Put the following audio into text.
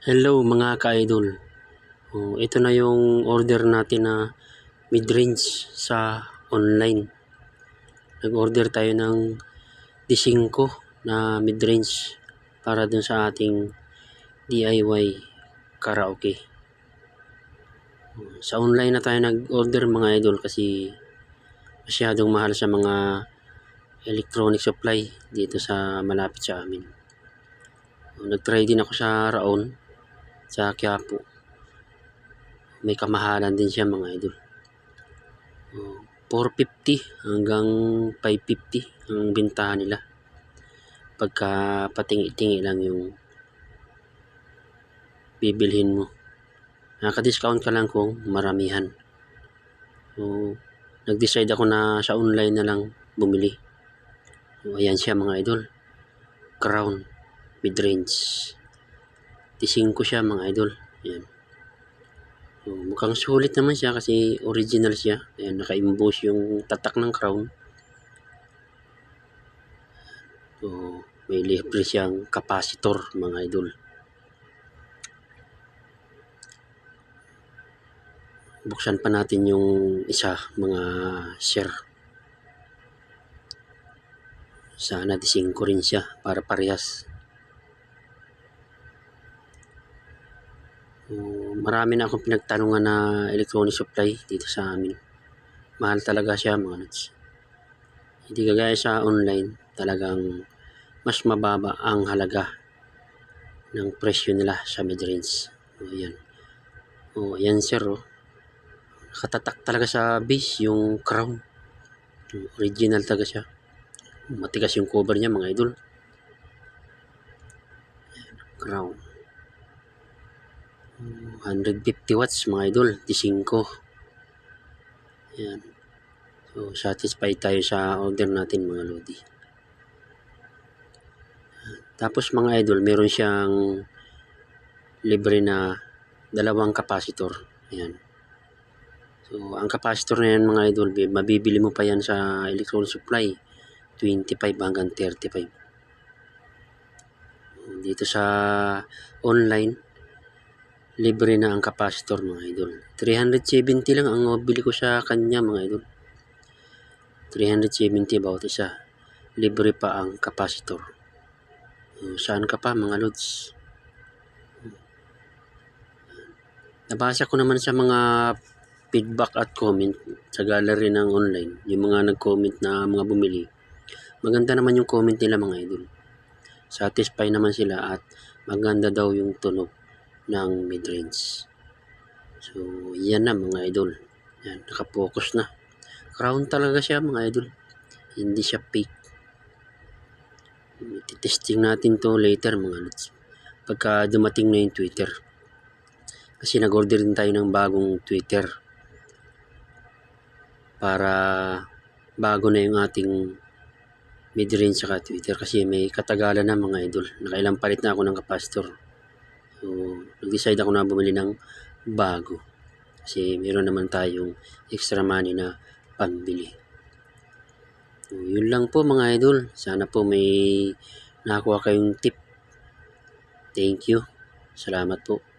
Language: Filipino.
Hello mga ka-idol. Oh, ito na yung order natin na mid-range sa online. Nag-order tayo ng D5 na mid-range para dun sa ating DIY karaoke. Sa online na tayo nag-order mga idol kasi masyadong mahal sa mga electronic supply dito sa malapit sa amin. Nag-try din ako sa Raon sa Quiapo. May kamahalan din siya mga idol. Oh, 450 hanggang 550 ang bintahan nila. Pagka patingi-tingi lang yung bibilhin mo. Nakaka-discount ka lang kung maramihan. So, nag-decide ako na sa online na lang bumili. So, ayan siya mga idol. Crown mid-range. T5 siya mga idol. Ayan. So, mukhang sulit naman siya kasi original siya. Ayan, naka-emboss yung tatak ng crown. So, may libre siyang capacitor mga idol. Buksan pa natin yung isa mga share. Sana D5 rin siya para parehas. So, marami na akong pinagtanungan na electronic supply dito sa amin. Mahal talaga siya mga nuts. Hindi kagaya sa online, talagang mas mababa ang halaga ng presyo nila sa mid-range. O, yan. O, yan sir, oh. Nakatatak talaga sa base yung crown. Original talaga siya. Matigas yung cover niya mga idol. Crown. 150 watts mga idol, D5. Ayan. So, satisfied tayo sa order natin mga lodi. Tapos mga idol, meron siyang libre na dalawang capacitor. Ayan. So, ang capacitor na yan mga idol, bi- mabibili mo pa yan sa electronic supply. 25 hanggang 35. Dito sa online, libre na ang capacitor mga idol. 370 lang ang bili ko sa kanya mga idol. 370 bawat isa. Libre pa ang capacitor. So, saan ka pa mga lods? Nabasa ko naman sa mga feedback at comment sa gallery ng online, yung mga nag-comment na mga bumili. Maganda naman yung comment nila mga idol. Satisfy naman sila at maganda daw yung tunog ng mid-range. So, yan na mga idol. Yan, nakapokus na. Crown talaga siya mga idol. Hindi siya fake. Testing natin to later mga lods. Pagka dumating na yung Twitter. Kasi nag-order din tayo ng bagong Twitter. Para bago na yung ating mid-range saka Twitter. Kasi may katagalan na mga idol. Nakailang palit na ako ng capacitor. So, nag-decide ako na bumili ng bago. Kasi meron naman tayong extra money na pambili. So, yun lang po mga idol. Sana po may nakakuha kayong tip. Thank you. Salamat po.